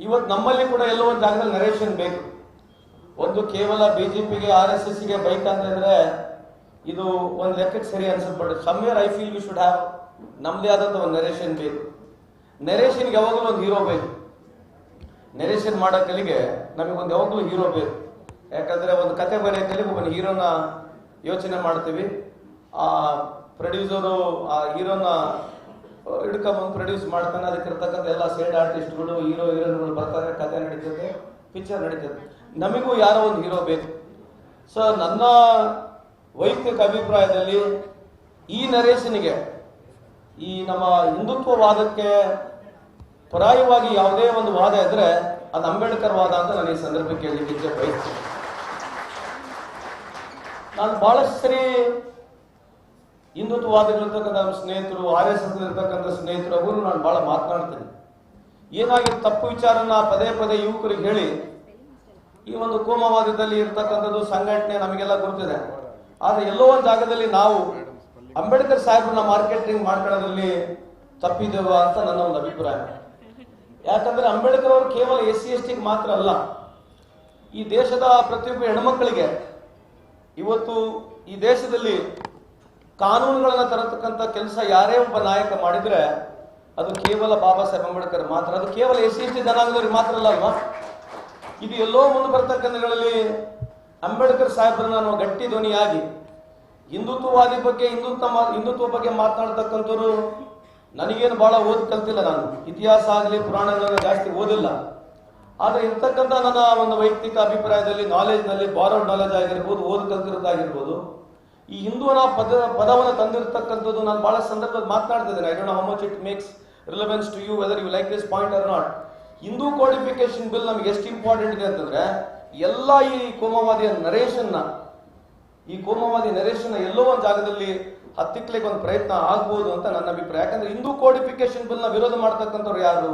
ಇವತ್ತು ನಮ್ಮಲ್ಲಿ ಕೂಡ ಎಲ್ಲೋ ಒಂದು ಜಾಗದಲ್ಲಿ ನರೇಶನ್ ಬೇಕು? ಒಂದು ಕೇವಲ ಬಿಜೆಪಿಗೆ, ಆರ್ ಎಸ್ ಎಸ್ಗೆ ಬೈಕ್ ಅಂತಂದ್ರೆ ಇದು ಒಂದು ಲೆಕ್ಕಕ್ಕೆ ಸರಿ ಅನ್ಸುತ್ತೆ. But somewhere I feel we should have ನಮ್ದೇ ಆದಂತ ಒಂದು ನರೇಶನ್ ಬೇಕು? ನರೇಷನ್ಗೆ ಯಾವಾಗಲೂ ಒಂದು ಹೀರೋ ಬೇಕು. ನರೇಶನ್ ಮಾಡೋ ಕಲಿಗೆ ನಮಗೊಂದು ಯಾವಾಗಲೂ ಹೀರೋ ಬೇಕು. ಯಾಕಂದ್ರೆ ಒಂದು ಕತೆ ಬರೆಯೋ ಕಲಿಗೆ ಒಬ್ಬನ ಹೀರೋನ ಯೋಚನೆ ಮಾಡ್ತೀವಿ. ಆ ಪ್ರೊಡ್ಯೂಸರು ಆ ಹೀರೋನ ಹಿಡ್ಕೊಂಬಂದು ಪ್ರೊಡ್ಯೂಸ್ ಮಾಡ್ತಾನೆ, ಅದಕ್ಕೆ ಇರ್ತಕ್ಕಂಥ ಎಲ್ಲ ಸೇಡ್ ಆರ್ಟಿಸ್ಟ್ಗಳು ಹೀರೋ ಹೀರೋಯಿನ್ಗಳು ಬರ್ತಾರೆ, ಕತೆ ನಡೀತದೆ ಪಿಕ್ಚರ್ ನಡೀತದೆ. ನಮಗೂ ಯಾರೋ ಒಂದು ಹೀರೋ ಬೇಕು. ಸೊ ನನ್ನ ವೈಯಕ್ತಿಕ ಅಭಿಪ್ರಾಯದಲ್ಲಿ ಈ ನರೇಶನಿಗೆ, ಈ ನಮ್ಮ ಹಿಂದುತ್ವವಾದಕ್ಕೆ ಪರಾಯವಾಗಿ ಯಾವುದೇ ಒಂದು ವಾದ ಇದ್ರೆ ಅದು ಅಂಬೇಡ್ಕರ್ ವಾದ ಅಂತ ನಾನು ಈ ಸಂದರ್ಭಕ್ಕೆ ಹೇಳಲಿಕ್ಕೆ ಬಯಸ್ತೇನೆ ನಾನು ಬಹಳಷ್ಟು ಸರಿ ಹಿಂದುತ್ವವಾದಿಗಳಿರ್ತಕ್ಕಂಥ ಸ್ನೇಹಿತರು ಆರ್ ಎಸ್ ಎಸ್ ಇರ್ತಕ್ಕಂಥ ಸ್ನೇಹಿತರು ಅವರು ನಾನು ಬಹಳ ಮಾತನಾಡ್ತೀನಿ. ಏನಾಗಿ ತಪ್ಪು ವಿಚಾರನ ಪದೇ ಪದೇ ಯುವಕರಿಗೆ ಹೇಳಿ, ಈ ಒಂದು ಕೋಮವಾದದಲ್ಲಿ ಇರ್ತಕ್ಕಂಥದ್ದು ಸಂಘಟನೆ ನಮಗೆಲ್ಲ ಗೊತ್ತಿದೆ ಆದ್ರೆ ಎಲ್ಲೋ ಒಂದು ಜಾಗದಲ್ಲಿ ನಾವು ಅಂಬೇಡ್ಕರ್ ಸಾಹೇಬ್ರನ್ನ ಮಾರ್ಕೆಟಿಂಗ್ ಮಾಡ್ಕೊಳ್ಳೋದ್ರಲ್ಲಿ ತಪ್ಪಿದ್ದೇವ ಅಂತ ನನ್ನ ಒಂದು ಅಭಿಪ್ರಾಯ. ಯಾಕಂದ್ರೆ ಅಂಬೇಡ್ಕರ್ ಅವರು ಕೇವಲ ಎಸ್ ಸಿ ಎಸ್ ಟಿಗೆ ಮಾತ್ರ ಅಲ್ಲ, ಈ ದೇಶದ ಪ್ರತಿಯೊಬ್ಬ ಹೆಣ್ಮಕ್ಕಳಿಗೆ ಇವತ್ತು ಈ ದೇಶದಲ್ಲಿ ಕಾನೂನುಗಳನ್ನ ತರತಕ್ಕಂಥ ಕೆಲಸ ಯಾರೇ ಒಬ್ಬ ನಾಯಕ ಮಾಡಿದ್ರೆ ಅದು ಕೇವಲ ಬಾಬಾ ಸಾಹೇಬ್ ಅಂಬೇಡ್ಕರ್ ಮಾತ್ರ. ಅದು ಕೇವಲ ಎಸ್ ಸಿ ಎಸ್ ಟಿ ಜನಾಂಗದವ್ರಿಗೆ ಮಾತ್ರ ಅಲ್ಲ ಅಲ್ವಾ? ಇದು ಎಲ್ಲೋ ಮುಂದೆ ಬರ್ತಕ್ಕಂಥಗಳಲ್ಲಿ ಅಂಬೇಡ್ಕರ್ ಸಾಹೇಬ್ರನ್ನ ನಾವು ಗಟ್ಟಿ ಧ್ವನಿಯಾಗಿ ಹಿಂದುತ್ವವಾದಿ ಬಗ್ಗೆ, ಹಿಂದುತ್ವ ಹಿಂದುತ್ವ ಬಗ್ಗೆ ಮಾತನಾಡ್ತಕ್ಕಂಥವ್ರು ನನಗೇನು ಬಹಳ ಓದ್ ಕಲ್ತಿಲ್ಲ ನಾನು. ಇತಿಹಾಸ ಆಗಲಿ, ಪುರಾಣಗಳನ್ನು ಜಾಸ್ತಿ ಓದಿಲ್ಲ. ಆದರೆ ಇರ್ತಕ್ಕಂಥ ನನ್ನ ಒಂದು ವೈಯಕ್ತಿಕ ಅಭಿಪ್ರಾಯದಲ್ಲಿ ನಾಲೆಜ್ನಲ್ಲಿ ಬಾರೋಡ್ ನಾಲೆಜ್ ಆಗಿರ್ಬೋದು, ಓದ್ ಕಲ್ತಿರೋದಾಗಿರ್ಬೋದು ಈ ಹಿಂದೂ ಅನ್ನೋ ಪದ, ಪದವನ್ನು ತಂದಿರತಕ್ಕಂಥದ್ದು ನಾನು ಬಹಳ ಸಂದರ್ಭದಲ್ಲಿ ಮಾತನಾಡ್ತಿದ್ದೇನೆ. I don't how much it makes relevance to you whether you like this point or not Hindu codification bill ನಮ್ಗೆ ಎಷ್ಟು ಇಂಪಾರ್ಟೆಂಟ್ ಇದೆ ಅಂತಂದ್ರೆ, ಎಲ್ಲ ಈ ಕೋಮವಾದಿಯ ನರೇಶನ್ನ ಈ ಕೋಮವಾದಿ ನರೇಶನ್ನ ಎಲ್ಲೋ ಒಂದು ಜಾಗದಲ್ಲಿ ಹತ್ತಿಕ್ಲಿಕ್ಕೆ ಒಂದು ಪ್ರಯತ್ನ ಆಗ್ಬೋದು ಅಂತ ನನ್ನ ಅಭಿಪ್ರಾಯ. ಯಾಕಂದ್ರೆ ಹಿಂದೂ ಕೋಡಿಫಿಕೇಶನ್ ಬಿಲ್ನ ವಿರೋಧ ಮಾಡ್ತಕ್ಕಂಥವ್ರು ಯಾರು?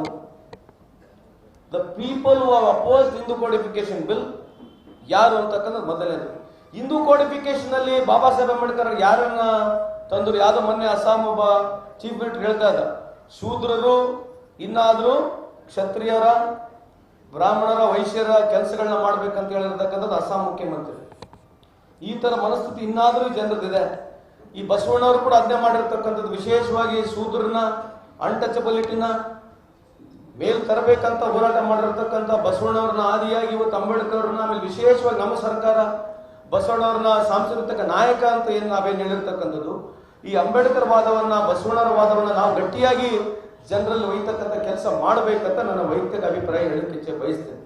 The people who oppose Hindu codification bill ಯಾರು ಅಂತಕ್ಕಂಥದ್ದು ಮೊದಲನೇದು. ಹಿಂದೂ ಕೋಡಿಫಿಕೇಶನ್ ಅಲ್ಲಿ ಬಾಬಾ ಸಾಹೇಬ್ ಅಂಬೇಡ್ಕರ್ ಯಾರನ್ನ ತಂದ್ರು? ಯಾವ್ದೋ ಮೊನ್ನೆ ಅಸ್ಸಾಂ ಒಬ್ಬ ಚೀಫ್ ಮಿನಿಸ್ಟರ್ ಹೇಳ್ತಾ ಇದ್ದ. ಶೂದ್ರರು, ಇನ್ನಾದ್ರೂ ಕ್ಷತ್ರಿಯರ, ಬ್ರಾಹ್ಮಣರ, ವೈಶ್ಯರ ಕೆಲಸಗಳನ್ನ ಮಾಡ್ಬೇಕಂತ ಹೇಳಿರ್ತಕ್ಕಂಥದ್ದು ಅಸ್ಸಾಂ ಮುಖ್ಯಮಂತ್ರಿ. ಈ ತರ ಮನಸ್ಥಿತಿ ಇನ್ನಾದ್ರೂ ಜನರದಿದೆ. ಈ ಬಸವಣ್ಣವರು ಕೂಡ ಅಜ್ಞೆ ಮಾಡಿರ್ತಕ್ಕಂಥದ್ದು. ವಿಶೇಷವಾಗಿ ಶೂದ್ರನ ಅನ್ಟಚಬಿಲಿಟಿನ ಮೇಲ್ ತರಬೇಕಂತ ಹೋರಾಟ ಮಾಡಿರ್ತಕ್ಕಂಥ ಬಸವಣ್ಣವ್ರನ್ನ ಆದಿಯಾಗಿ ಇವತ್ತು ಅಂಬೇಡ್ಕರ್ನ ಆಮೇಲೆ ವಿಶೇಷವಾಗಿ ನಮ್ಮ ಸರ್ಕಾರ ಬಸವಣ್ಣವ್ರನ್ನ ಸಾಂಸ್ಕೃತಿಕ ನಾಯಕ ಅಂತ ಏನು ನಾವೇನು ಹೇಳಿರ್ತಕ್ಕಂಥದ್ದು? ಈ ಅಂಬೇಡ್ಕರ್ ವಾದವನ್ನ ಬಸವಣ್ಣರ ವಾದವನ್ನ ನಾವು ಗಟ್ಟಿಯಾಗಿ ಜನರಲ್ಲಿ ಒಯ್ತಕ್ಕಂಥ ಕೆಲಸ ಮಾಡಬೇಕಂತ ನನ್ನ ವೈಯಕ್ತಿಕ ಅಭಿಪ್ರಾಯ ಹೇಳಕ್ಕೆ ಬಯಸ್ತೇನೆ.